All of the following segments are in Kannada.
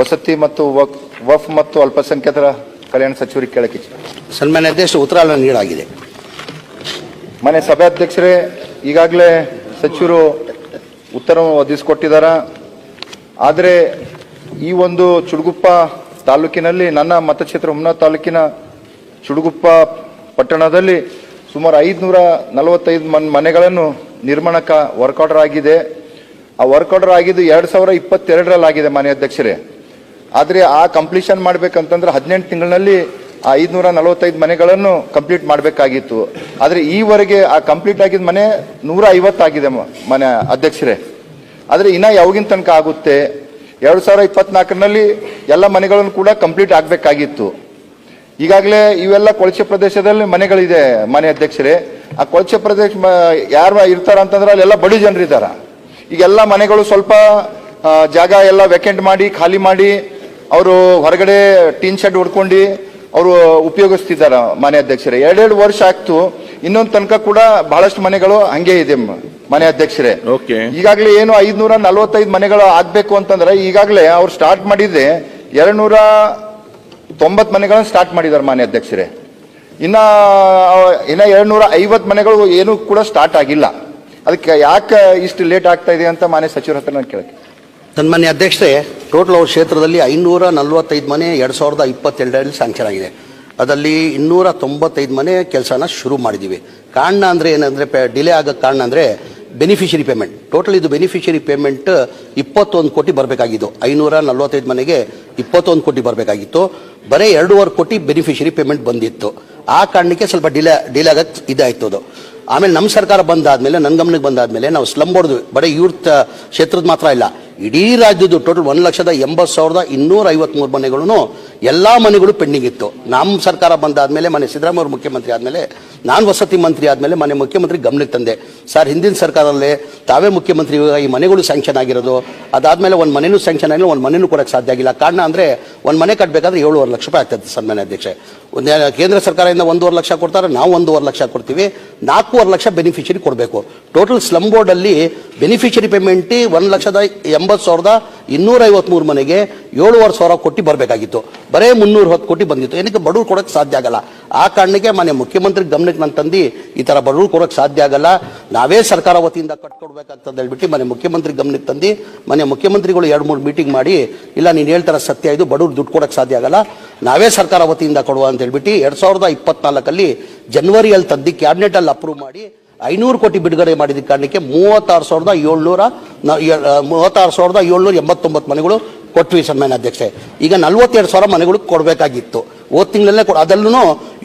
ವಸತಿ ಮತ್ತು ವಕ್- ವಫ್ ಮತ್ತು ಅಲ್ಪಸಂಖ್ಯಾತರ ಕಲ್ಯಾಣ ಸಚಿವರಿಗೆ ಕೇಳಕ್ಕೆ. ಸನ್ಮಾನ್ಯ ಅಧ್ಯಕ್ಷ ಉತ್ತರ ನೀಡಲಾಗಿದೆ ಮನೆ ಸಭಾಧ್ಯಕ್ಷರೇ ಈಗಾಗಲೇ ಸಚಿವರು ಉತ್ತರ ಒದಗಿಸಿಕೊಟ್ಟಿದ್ದಾರ. ಆದರೆ ಈ ಒಂದು ಚುಡುಗುಪ್ಪ ತಾಲೂಕಿನಲ್ಲಿ ನನ್ನ ಮತಕ್ಷೇತ್ರ ಹುಮ್ನಾ ತಾಲೂಕಿನ ಚುಡುಗುಪ್ಪ ಪಟ್ಟಣದಲ್ಲಿ ಸುಮಾರು ಐದುನೂರ ನಲವತ್ತೈದು ಮನ್ ಮನೆಗಳನ್ನು ನಿರ್ಮಾಣಕ್ಕೆ ವರ್ಕ್ ಆರ್ಡರ್ ಆಗಿದೆ. ಆ ವರ್ಕ್ ಆರ್ಡರ್ ಆಗಿದ್ದು ಎರಡು ಸಾವಿರ ಇಪ್ಪತ್ತೆರಡರಲ್ಲಾಗಿದೆ ಮನೆ ಅಧ್ಯಕ್ಷರೇ. ಆದರೆ ಆ ಕಂಪ್ಲೀಷನ್ ಮಾಡಬೇಕಂತಂದ್ರೆ ಹದಿನೆಂಟು ತಿಂಗಳಿನಲ್ಲಿ ಆ ಐದುನೂರ ನಲವತ್ತೈದು ಮನೆಗಳನ್ನು ಕಂಪ್ಲೀಟ್ ಮಾಡಬೇಕಾಗಿತ್ತು. ಆದರೆ ಈವರೆಗೆ ಆ ಕಂಪ್ಲೀಟ್ ಆಗಿದ್ದ ಮನೆ ನೂರ ಐವತ್ತಾಗಿದೆ ಮನೆ ಅಧ್ಯಕ್ಷರೇ. ಆದರೆ ಇನ್ನೂ ಯಾವಾಗಿನ ತನಕ ಆಗುತ್ತೆ? ಎರಡು ಸಾವಿರ ಇಪ್ಪತ್ನಾಲ್ಕರಲ್ಲಿ ಎಲ್ಲ ಮನೆಗಳನ್ನು ಕೂಡ ಕಂಪ್ಲೀಟ್ ಆಗಬೇಕಾಗಿತ್ತು. ಈಗಾಗಲೇ ಇವೆಲ್ಲ ಕೊಳಚೆ ಪ್ರದೇಶದಲ್ಲಿ ಮನೆಗಳಿದೆ ಮನೆ ಅಧ್ಯಕ್ಷರೇ. ಆ ಕೊಳಚೆ ಪ್ರದೇಶ ಯಾರು ಇರ್ತಾರೆ ಅಂತಂದ್ರೆ ಅಲ್ಲೆಲ್ಲ ಬಡಿ ಜನರಿದ್ದಾರೆ. ಈಗೆಲ್ಲ ಮನೆಗಳು ಸ್ವಲ್ಪ ಜಾಗ ಎಲ್ಲ ವೆಕೆಂಟ್ ಮಾಡಿ, ಖಾಲಿ ಮಾಡಿ ಅವರು ಹೊರಗಡೆ ಟೀನ್ ಶೆಡ್ ಹೊಡ್ಕೊಂಡು ಅವರು ಉಪಯೋಗಿಸ್ತಿದ್ದಾರೆ ಮನೆ ಅಧ್ಯಕ್ಷರೇ. ಎರಡೆರಡು ವರ್ಷ ಆಗ್ತು ಇನ್ನೊಂದು ತನಕ ಕೂಡ ಬಹಳಷ್ಟು ಮನೆಗಳು ಹಂಗೆ ಇದೆ ಮನೆ ಅಧ್ಯಕ್ಷರೇ. ಓಕೆ. ಈಗಾಗಲೇ ಏನು ಐದ್ನೂರ ನಲವತ್ತೈದು ಮನೆಗಳು ಆಗ್ಬೇಕು ಅಂತಂದ್ರೆ ಈಗಾಗಲೇ ಅವ್ರು ಸ್ಟಾರ್ಟ್ ಮಾಡಿದ್ರೆ ಎರಡ್ ನೂರ ತೊಂಬತ್ ಮನೆಗಳನ್ನು ಸ್ಟಾರ್ಟ್ ಮಾಡಿದ್ದಾರೆ ಮಾನ್ಯ ಅಧ್ಯಕ್ಷರೇ. ಇನ್ನ ಇನ್ನ ಎರಡ್ ನೂರ ಐವತ್ ಮನೆಗಳು ಏನು ಕೂಡ ಸ್ಟಾರ್ಟ್ ಆಗಿಲ್ಲ. ಅದಕ್ಕೆ ಯಾಕೆ ಇಷ್ಟು ಲೇಟ್ ಆಗ್ತಾ ಇದೆ ಅಂತ ಮಾನ್ಯ ಸಚಿವರ ಹತ್ರ ನಾನು ಕೇಳಕ್ಕೆ ಸನ್ಮಾನ್ಯ ಅಧ್ಯಕ್ಷರೇ, ಟೋಟಲ್ ಅವ್ರ ಕ್ಷೇತ್ರದಲ್ಲಿ ಐನೂರ ನಲವತ್ತೈದು ಮನೆ ಎರಡು ಸಾವಿರದ ಇಪ್ಪತ್ತೆರಡರಲ್ಲಿ ಸ್ಯಾಂಕ್ಷನ್ ಆಗಿದೆ. ಅದರಲ್ಲಿ ಇನ್ನೂರ ತೊಂಬತ್ತೈದು ಮನೆ ಕೆಲಸನ ಶುರು ಮಾಡಿದ್ದೀವಿ ಕಾರಣ ಅಂದರೆ ಏನಂದರೆ ಡಿಲೇ ಆಗೋಕ್ಕೆ ಕಾರಣ ಅಂದರೆ ಬೆನಿಫಿಷರಿ ಪೇಮೆಂಟ್ ಟೋಟಲ್ ಇದು ಬೆನಿಫಿಷರಿ ಪೇಮೆಂಟ್ ಇಪ್ಪತ್ತೊಂದು ಕೋಟಿ ಬರಬೇಕಾಗಿತ್ತು. ಐನೂರ ನಲವತ್ತೈದು ಮನೆಗೆ ಇಪ್ಪತ್ತೊಂದು ಕೋಟಿ ಬರಬೇಕಾಗಿತ್ತು. ಬರೀ ಎರಡೂವರೆ ಕೋಟಿ ಬೆನಿಫಿಷರಿ ಪೇಮೆಂಟ್ ಬಂದಿತ್ತು. ಆ ಕಾರಣಕ್ಕೆ ಸ್ವಲ್ಪ ಡಿಲೇ ಡಿಲೇ ಆಗೋಕ್ಕೆ ಇದಾಯ್ತು ಅದು. ಆಮೇಲೆ ನಮ್ಮ ಸರ್ಕಾರ ಬಂದಾದಮೇಲೆ ನನ್ನ ಗಮನಕ್ಕೆ ಬಂದಾದಮೇಲೆ ನಾವು ಸ್ಲಂ ಬೋರ್ಡ್ ಬರೀ ಯೂತ್ ಕ್ಷೇತ್ರದ ಮಾತ್ರ ಇಲ್ಲ ಇಡೀ ರಾಜ್ಯದ್ದು ಟೋಟಲ್ ಒಂದು ಲಕ್ಷದ ಎಂಬತ್ತು ಸಾವಿರದ ಇನ್ನೂರ ಐವತ್ಮೂರು ಮನೆಗಳು ಎಲ್ಲ ಮನೆಗಳು ಪೆಂಡಿಂಗ್ ಇತ್ತು. ನಮ್ಮ ಸರ್ಕಾರ ಬಂದಾದಮೇಲೆ ಮನೆ ಸಿದ್ದರಾಮಯ್ಯ ಮುಖ್ಯಮಂತ್ರಿ ಆದಮೇಲೆ, ನಾನು ವಸತಿ ಮಂತ್ರಿ ಆದಮೇಲೆ ಮನೆ ಮುಖ್ಯಮಂತ್ರಿ ಗಮನಕ್ಕೆ ತಂದೆ. ಸರ್, ಹಿಂದಿನ ಸರ್ಕಾರದಲ್ಲೇ ತಾವೇ ಮುಖ್ಯಮಂತ್ರಿ ಈ ಮನೆಗಳು ಸ್ಯಾಂಕ್ಷನ್ ಆಗಿರೋದು. ಅದಾದಮೇಲೆ ಒಂದು ಮನೆಯೂ ಸ್ಯಾಂಕ್ಷನ್ ಆಗಿಲ್ಲ, ಒಂದು ಮನೆಯೂ ಕೊಡೋಕ್ಕೆ ಸಾಧ್ಯ ಆಗಿಲ್ಲ. ಕಾರಣ ಅಂದರೆ ಒಂದು ಮನೆ ಕಟ್ಟಬೇಕಾದ್ರೆ ಏಳುವರೆ ಲಕ್ಷ ರೂಪಾಯಿ ಆಗ್ತದೆ ಸನ್ಮಾನ್ಯ ಅಧ್ಯಕ್ಷೆ. ಕೇಂದ್ರ ಸರ್ಕಾರದಿಂದ ಒಂದೂವರೆ ಲಕ್ಷ ಕೊಡ್ತಾರೆ, ನಾವು ಒಂದೂವರೆ ಲಕ್ಷ ಕೊಡ್ತೀವಿ. ನಾಲ್ಕೂವರೆ ಲಕ್ಷ ಬೆನಿಫಿಷರಿ ಕೊಡಬೇಕು. ಟೋಟಲ್ ಸ್ಲಮ್ ಬೋರ್ಡಲ್ಲಿ ಬೆನಿಫಿಷರಿ ಪೇಮೆಂಟ್ ಒಂದು ಲಕ್ಷದ ಎಂಬತ್ತು ಸಾವಿರದ ಇನ್ನೂರ ಐವತ್ಮೂರು ಮನೆಗೆ ಏಳುವರೆ ಸಾವಿರ ಕೋಟಿ ಬರಬೇಕಾಗಿತ್ತು. ಬರೇ ಮುನ್ನೂರು ಹತ್ತು ಕೋಟಿ ಬಂದಿತ್ತು. ಏನಕ್ಕೆ ಬಡವ್ರು ಕೊಡೋಕ್ಕೆ ಸಾಧ್ಯ ಆಗಲ್ಲ? ಆ ಕಾರಣಕ್ಕೆ ಮನೆ ಮುಖ್ಯಮಂತ್ರಿ ಗಮನಕ್ಕೆ ನಾನು ತಂದು ಈ ಥರ ಬಡವ್ರು ಕೊಡೋಕ್ಕೆ ಸಾಧ್ಯ ಆಗಲ್ಲ. ನಾವೇ ಸರ್ಕಾರ ವತಿಯಿಂದ ಕಟ್ಕೊಡ್ಬೇಕಂತ ಹೇಳ್ಬಿಟ್ಟು ಮನೆ ಮುಖ್ಯಮಂತ್ರಿ ಗಮನಕ್ಕೆ ತಂದು ಮನೆ ಮುಖ್ಯಮಂತ್ರಿಗಳು ಎರಡು ಮೂರು ಮೀಟಿಂಗ್ ಮಾಡಿ, ಇಲ್ಲ ನೀನು ಹೇಳ್ತಾರ ಸತ್ಯ ಇದು, ಬಡವ್ರು ದುಡ್ಡು ಕೊಡೋಕ್ಕೆ ಸಾಧ್ಯ ಆಗಲ್ಲ. ನಾವೇ ಸರ್ಕಾರ ವತಿಯಿಂದ ಕೊಡುವ ಅಂತ ಹೇಳ್ಬಿಟ್ಟು ಎರಡು ಸಾವಿರದ ಇಪ್ಪತ್ನಾಲ್ಕಲ್ಲಿ ಜನವರಿಯಲ್ಲಿ ತಂದು ಕ್ಯಾಬಿನೆಟಲ್ಲಿ ಅಪ್ರೂವ್ ಮಾಡಿ ಐನೂರು ಕೋಟಿ ಬಿಡುಗಡೆ ಮಾಡಿದ ಕಾರಣಕ್ಕೆ ಮೂವತ್ತಾರು ಸಾವಿರದ ಏಳ್ನೂರ ಮೂವತ್ತಾರು ಸಾವಿರದ ಏಳ್ನೂರ ಎಂಬತ್ತೊಂಬತ್ತು ಮನೆಗಳು ಕೊಟ್ವಿ ಸನ್ಮಾನ್ಯ ಅಧ್ಯಕ್ಷೆ. ಈಗ ನಲ್ವತ್ತೆರಡು ಸಾವಿರ ಮನೆಗಳು ಕೊಡಬೇಕಾಗಿತ್ತು. ಹೋದ ತಿಂಗಳಲ್ಲೇ ಕೊಡ ಅದಲ್ಲೂ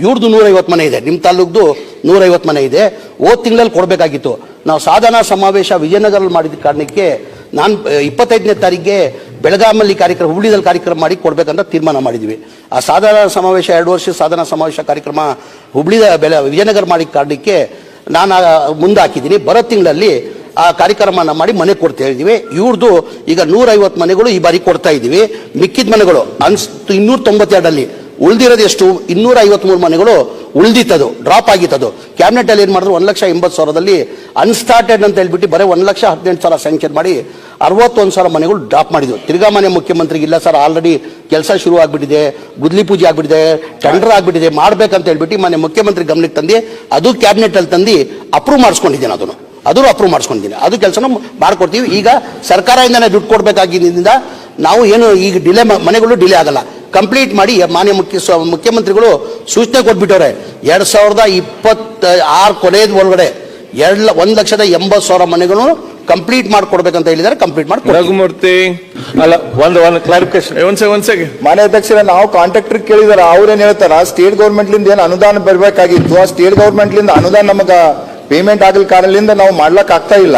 ಇವ್ರದ್ದು ನೂರೈವತ್ತು ಮನೆ ಇದೆ. ನಿಮ್ಮ ತಾಲೂಕ್ದು ನೂರೈವತ್ತು ಮನೆ ಇದೆ. ಹೋದ ತಿಂಗಳಲ್ಲಿ ಕೊಡಬೇಕಾಗಿತ್ತು. ನಾವು ಸಾಧನಾ ಸಮಾವೇಶ ವಿಜಯನಗರಲ್ಲಿ ಮಾಡಿದ ಕಾರಣಕ್ಕೆ ನಾನು ಇಪ್ಪತ್ತೈದನೇ ತಾರೀಕಿಗೆ ಬೆಳಗಾಮಲ್ಲಿ ಕಾರ್ಯಕ್ರಮ, ಹುಬ್ಳಿದಲ್ಲಿ ಕಾರ್ಯಕ್ರಮ ಮಾಡಿ ಕೊಡಬೇಕಂತ ತೀರ್ಮಾನ ಮಾಡಿದ್ವಿ. ಆ ಸಾಧನಾ ಸಮಾವೇಶ, ಎರಡು ವರ್ಷ ಸಾಧನಾ ಸಮಾವೇಶ ಕಾರ್ಯಕ್ರಮ ಹುಬ್ಳಿದ ಬೆಳ ವಿಜಯನಗರ ಮಾಡಿದ ಕಾರಣಕ್ಕೆ ನಾನು ಮುಂದಾಕಿದ್ದೀನಿ. ಬರೋ ತಿಂಗಳಲ್ಲಿ ಆ ಕಾರ್ಯಕ್ರಮನ ಮಾಡಿ ಮನೆ ಕೊಡ್ತಾ ಇದ್ದೀವಿ. ಇವ್ರದ್ದು ಈಗ ನೂರೈವತ್ತು ಮನೆಗಳು ಈ ಬಾರಿ ಕೊಡ್ತಾ ಇದ್ದೀವಿ. ಮಿಕ್ಕಿದ ಮನೆಗಳು, ಅನ್ಸ್ ಇನ್ನೂರ ತೊಂಬತ್ತೆರಡಲ್ಲಿ ಉಳ್ದಿರೋದು ಎಷ್ಟು? ಇನ್ನೂರ ಐವತ್ಮೂರು ಮನೆಗಳು ಉಳಿದಿತ್ತದು ಡ್ರಾಪ್ ಆಗಿತ್ತದು. ಕ್ಯಾಬಿನೆಟ್ ಅಲ್ಲಿ ಏನು ಮಾಡಿದ್ರು? ಒಂದು ಲಕ್ಷ ಎಂಬತ್ತು ಸಾವಿರದಲ್ಲಿ ಅನ್ಸ್ಟಾರ್ಟೆಡ್ ಅಂತ ಹೇಳ್ಬಿಟ್ಟು ಬರೀ ಒಂದು ಲಕ್ಷ ಹದಿನೆಂಟು ಸಾವಿರ ಸ್ಯಾಂಕ್ಷನ್ ಮಾಡಿ ಅರವತ್ತೊಂದು ಸಾವಿರ ಮನೆಗಳು ಡ್ರಾಪ್ ಮಾಡಿದ್ರು. ತಿರ್ಗಾ ಮನೆ ಮುಖ್ಯಮಂತ್ರಿಗೆ, ಇಲ್ಲ ಸರ್ ಆಲ್ರೆಡಿ ಕೆಲಸ ಶುರು ಆಗ್ಬಿಟ್ಟಿದೆ, ಗುದ್ಲಿ ಪೂಜೆ ಆಗಿಬಿಟ್ಟಿದೆ ಟೆಂಡರ್ ಆಗಿಬಿಟ್ಟಿದೆ, ಮಾಡ್ಬೇಕಂತ ಹೇಳ್ಬಿಟ್ಟು ಮನೆ ಮುಖ್ಯಮಂತ್ರಿ ಗಮನಕ್ಕೆ ತಂದು ಅದು ಕ್ಯಾಬಿನೆಟ್ ಅಲ್ಲಿ ತಂದು ಅಪ್ರೂವ್ ಮಾಡಿಸ್ಕೊಂಡಿದ್ದೀನಿ ಅದನ್ನು. ಅದು ಅಪ್ರೂವ್ ಮಾಡಿಸ್ಕೊಂಡಿದ್ದೀನಿ. ಅದು ಕೆಲಸನ ಮಾಡ್ಕೊಡ್ತೀವಿ. ಈಗ ಸರ್ಕಾರದಿಂದನೇ ದುಡ್ಡು ಕೊಡಬೇಕಾಗಿದ್ದರಿಂದ ನಾವು ಏನು, ಈಗ ಡಿಲೇ ಮನೆಗಳು ಡಿಲೇ ಆಗಲ್ಲ. ಕಂಪ್ಲೀಟ್ ಮಾಡಿ ಮಾನ್ಯ ಮುಖ್ಯ ಮುಖ್ಯಮಂತ್ರಿಗಳು ಸೂಚನೆ ಕೊಟ್ಬಿಟ್ಟವ್ರೆ. ಎರಡು ಸಾವಿರದ ಇಪ್ಪತ್ತ ಆರು ಕೊನೆಯದ ಒಳಗಡೆ ಎರಡು ಒಂದು ಲಕ್ಷದ ಎಂಬತ್ತು ಸಾವಿರ ಮನೆಗಳು ಕಂಪ್ಲೀಟ್ ಮಾಡ್ಕೊಡ್ಬೇಕಂತ ಹೇಳಿದ್ದಾರೆ ಕಂಪ್ಲೀಟ್ ಮಾಡಿ ರಘುಮೂರ್ತಿ ಅಲ್ಲ ಒಂದು ಒಂದು ಕ್ಲಾರಿಫಿಕೇಶನ್ ಒಂದ್ ಸೆಕೆ ಒಂದ್ ಸೆಕೆಂಡ್ ಮಾನ್ಯ ಅಧ್ಯಕ್ಷರೇ ನಾವು ಕಾಂಟ್ರಾಕ್ಟರ್ ಕೇಳಿದಾರೆ ಅವ್ರೇನ್ ಹೇಳ್ತಾರ ಸ್ಟೇಟ್ ಗೌರ್ಮೆಂಟ್ ಲಿಂದ ಏನು ಅನುದಾನ ಬರ್ಬೇಕಾಗಿತ್ತು ಆ ಸ್ಟೇಟ್ ಗೌರ್ಮೆಂಟ್ ಲಿಂದ ಅನುದಾನ ನಮಗೆ ಪೇಮೆಂಟ್ ಆಗಲ್ ಕಾರಣದಿಂದ ನಾವು ಮಾಡ್ಲಕ್ ಆಗ್ತಾ ಇಲ್ಲ.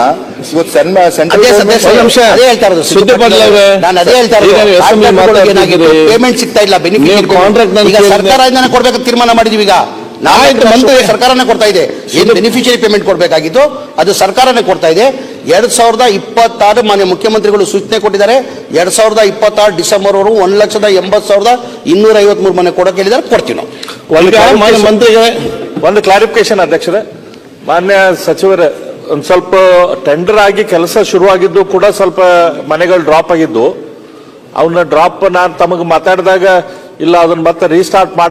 ಪೇಮೆಂಟ್ ಸಿಗ್ತಾ ಇಲ್ಲ ಬೆನಿಫಿಟ್. ಸರ್ಕಾರದಿಂದನೇ ಕೊಡ್ಬೇಕಂತ ತೀರ್ಮಾನ ಮಾಡಿದೀವಿ ಈಗ. ಸರ್ಕಾರನೇ ಕೊಡ್ತಾ ಇದೆ. ಏನು ಬೆನಿಫಿಷರಿ ಪೇಮೆಂಟ್ ಕೊಡಬೇಕಾಗಿತ್ತು? ಅದು ಸರ್ಕಾರನೇ ಕೊಡ್ತಾ ಇದೆ. ಎರಡ್ ಸಾವಿರದ ಇಪ್ಪತ್ತಾರು ಮಾನ್ಯ ಮುಖ್ಯಮಂತ್ರಿಗಳು ಸೂಚನೆ ಕೊಟ್ಟಿದ್ದಾರೆ. ಎರಡ್ ಸಾವಿರದ ಇಪ್ಪತ್ತಾರು ಡಿಸೆಂಬರ್ ಅವರು ಒಂದ್ ಲಕ್ಷದ ಎಂಬತ್ತು ಸಾವಿರದ ಇನ್ನೂರ ಐವತ್ಮೂರು ಮನೆ ಕೊಡಕ್ಕೆ ಹೇಳಿದ್ದಾರೆ ಕೊಡ್ತೀವಿ ನಾವು ಈಗ ಮಾನ್ಯ ಮಂತ್ರಿಗಳೇ ಒಂದು ಕ್ಲಾರಿಫಿಕೇಶನ್ ಅಧ್ಯಕ್ಷರೇ. ಮಾನ್ಯ ಸಚಿವರೇ ಒಂದು ಸ್ವಲ್ಪ ಟೆಂಡರ್ ಆಗಿ ಕೆಲಸ ಶುರುವಾಗಿದ್ದು ಕೂಡ ಸ್ವಲ್ಪ ಮನೆಗಳು ಡ್ರಾಪ್ ಆಗಿದ್ದು ಅವನ್ನ ಡ್ರಾಪ್ ನಾನು ತಮಗೆ ಮಾತಾಡಿದಾಗ, ಇಲ್ಲ ಅದನ್ನ ಮತ್ತೆ ರೀಸ್ಟಾರ್ಟ್ ಮಾಡಿ